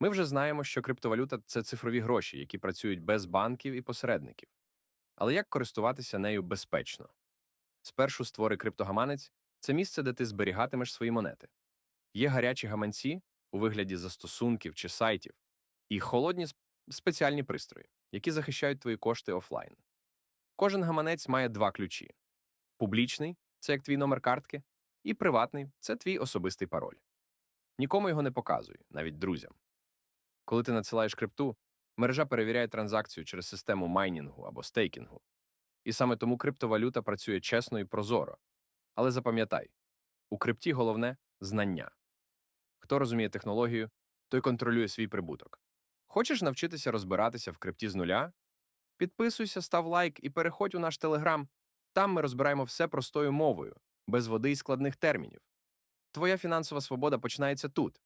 Ми вже знаємо, що криптовалюта це цифрові гроші, які працюють без банків і посередників. Але як користуватися нею безпечно? Спершу створи криптогаманець це місце, де ти зберігатимеш свої монети. Є гарячі гаманці у вигляді застосунків чи сайтів, і холодні сп- спеціальні пристрої, які захищають твої кошти офлайн. Кожен гаманець має два ключі: публічний це як твій номер картки, і приватний це твій особистий пароль. Нікому його не показуй, навіть друзям. Коли ти надсилаєш крипту, мережа перевіряє транзакцію через систему майнінгу або стейкінгу. І саме тому криптовалюта працює чесно і прозоро. Але запам'ятай, у крипті головне знання. Хто розуміє технологію, той контролює свій прибуток. Хочеш навчитися розбиратися в крипті з нуля? Підписуйся, став лайк і переходь у наш телеграм. Там ми розбираємо все простою мовою, без води і складних термінів. Твоя фінансова свобода починається тут.